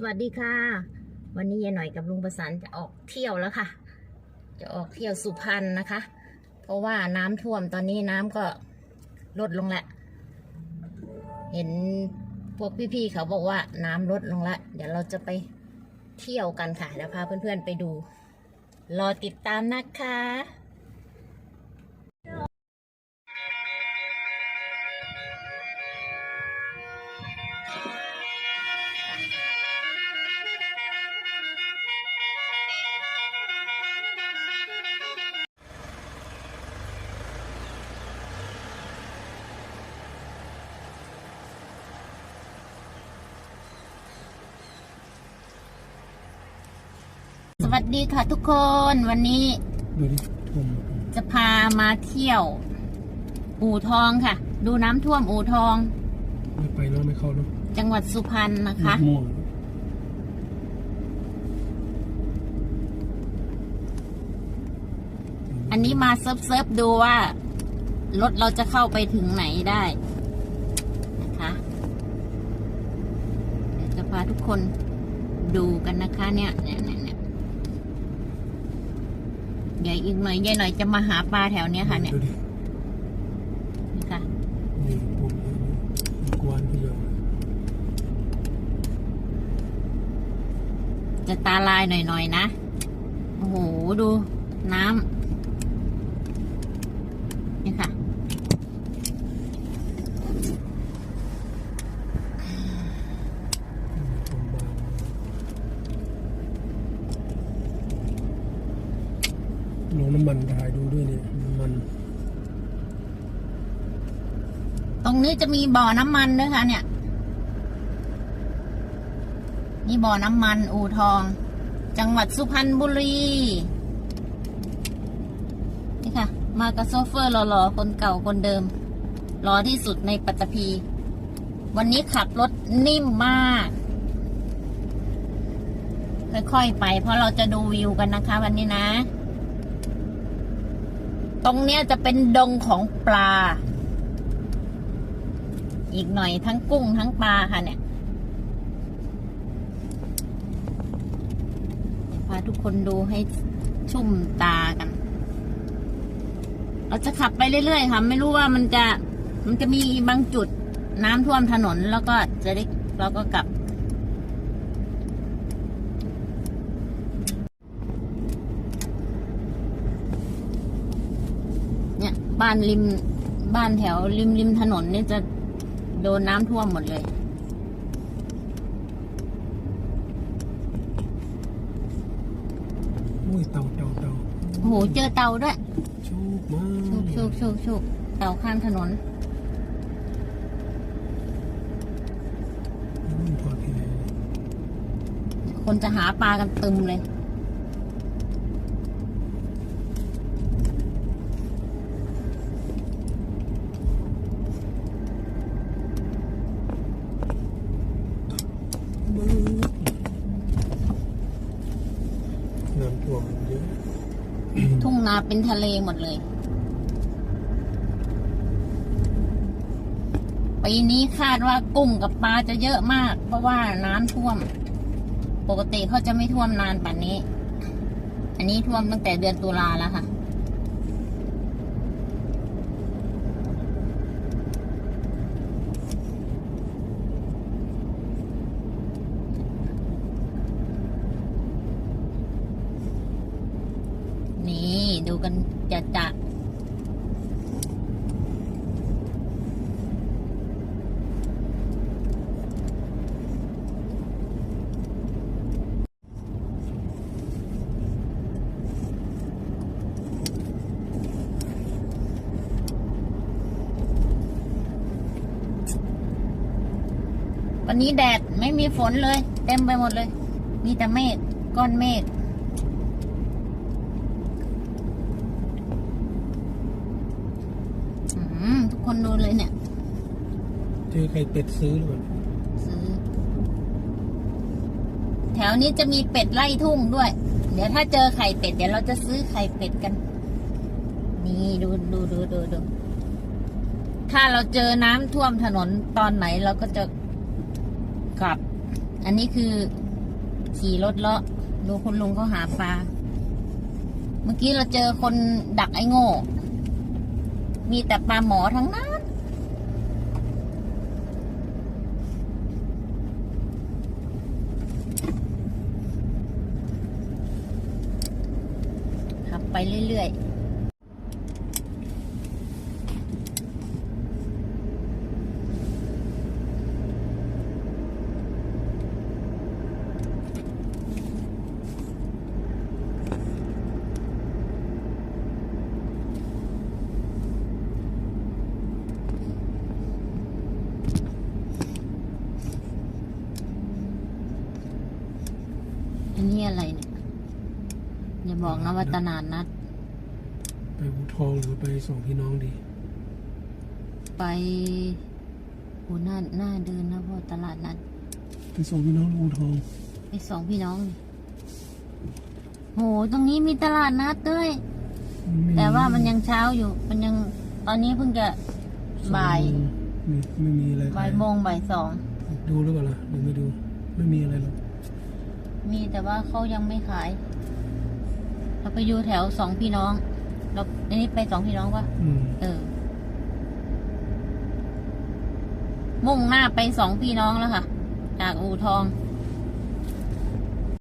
สวัสดีค่ะ วันนี้ยายหน่อยกับลุงประสานจะออกเที่ยวแล้วค่ะ จะออกเที่ยวสุพรรณนะคะ เพราะว่าน้ำท่วมตอนนี้น้ำก็ลดลงแล้วเห็นพวกพี่ๆเขาบอกว่าน้ำลดลงแล้วเดี๋ยวเราจะไปเที่ยวกันค่ะเดี๋ยวพาเพื่อนๆไปดู รอติดตามนะคะ สวัสดีค่ะทุกคนวันนี้ดูดิท่วมจะพามาเที่ยว อู่ทองค่ะ ดูน้ำท่วมอู่ทอง ไม่ไปเนาะไม่เข้าเนาะจังหวัดสุพรรณนะคะม่วงอันนี้มาเซิร์ฟเซิร์ฟดูว่า รถเราจะเข้าไปถึงไหนได้นะคะเดี๋ยวจะพาทุกคนดูกันนะคะเนี่ยเนี่ย เนี่ยเนี่ยเดี๋ยวอีกหน่อยยายหน่อยจะมาหาปลาแถวเนี้ยค่ะ เนี่ยดูดินี่ค่ะ นี่ท่วมเยอะเลยมีกวานก็เยอะจะตาลายหน่อยๆนะ โอ้โห ดูน้ำนี่ค่ะ ท่วมบ้าน ลงน้ำมันถ่ายดูด้วยเนี่ยน้ำมัน ตรงนี้จะมีบ่อน้ำมันด้วยค่ะ เนี่ย นี่บ่อน้ำมันอู่ทอง จังหวัดสุพรรณบุรี นี่ค่ะ มากับโซเฟอร์หล่อๆ คนเก่าคนเดิมหล่อที่สุดในปัตตภี วันนี้ขับรถนิ่มมากค่อยๆไป เพราะเราจะดูวิวกันนะคะวันนี้นะ ตรงเนี้ยจะเป็นดงของปลา อีกหน่อยทั้งกุ้งทั้งปลาค่ะเนี่ยพาทุกคนดูให้ชุ่มตากัน เราจะขับไปเรื่อยๆค่ะไม่รู้ว่ามันจะ มันจะมีบางจุดน้ำท่วมถนนแล้วก็จะได้เราก็กลับ เนี่ย บ้านริมบ้านแถวริมริมถนนเนี่ยจะโดนน้ำท่วมหมดเลย อุ้ยเต่าเต่าเต่าโอ้โหเจอเตาด้วยโชคมากชุกชุกชุกชุกเตาข้างถนนอืมพอดีคนจะหาปลากันตึมเลย บึ้งน้ำท่วมเยอะ ทุ่งนา เป็นทะเลหมดเลย ปีนี้คาดว่ากุ้งกับปลาจะเยอะมาก เพราะว่าน้ำท่วม ปกติเขาจะไม่ท่วมนานป่านนี้ อันนี้ท่วมตั้งแต่เดือนตุลาแล้วค่ะ นี่ ดูกันจะจะวันนี้แดดไม่มีฝนเลย เต็มไปหมดเลย มีแต่เมฆก้อนเมฆ อืมทุกคนดูเลยเนี่ย เจอไข่เป็ดซื้อหรือเปล่าซื้อ แถวนี้จะมีเป็ดไล่ทุ่งด้วย เดี๋ยวถ้าเจอไข่เป็ดเดี๋ยวเราจะซื้อไข่เป็ดกัน นี่ดูดูดูดูดู ถ้าเราเจอน้ำท่วมถนนตอนไหนเราก็จะกลับ อันนี้คือขี่รถเลาะดูคุณลุงเขาหาปลา เมื่อกี้เราเจอคนดักไอ้โง่ มีแต่ปลาหมอทั้งนั้น ขับไปเรื่อย ๆ อันนี้อะไรเนี่ย อย่าบอกนะว่าตลาดนัด ไปอูทองหรือไปสองพี่น้องดี ไปโหหน้าหน้าเดินนะพ่อตลาดนัด ไปสองพี่น้องหรืออูทอง ไปสองพี่น้องนี่โห ตรงนี้มีตลาดนัดด้วย ไม่แต่ว่ามันยังเช้าอยู่ มันยังตอนนี้เพิ่งจะบ่ายมีไม่มีอะไรบ่ายโมงบ่ายสองดูหรือเปล่าล่ะหรือไม่ดู ไม่มีอะไรหรอก มีแต่ว่าเขายังไม่ขาย เราไปอยู่แถวสองพี่น้อง เราอันนี้ไปสองพี่น้องปะอืมเออ มุ่งหน้าไปสองพี่น้องแล้วค่ะ จากอู่ทองอ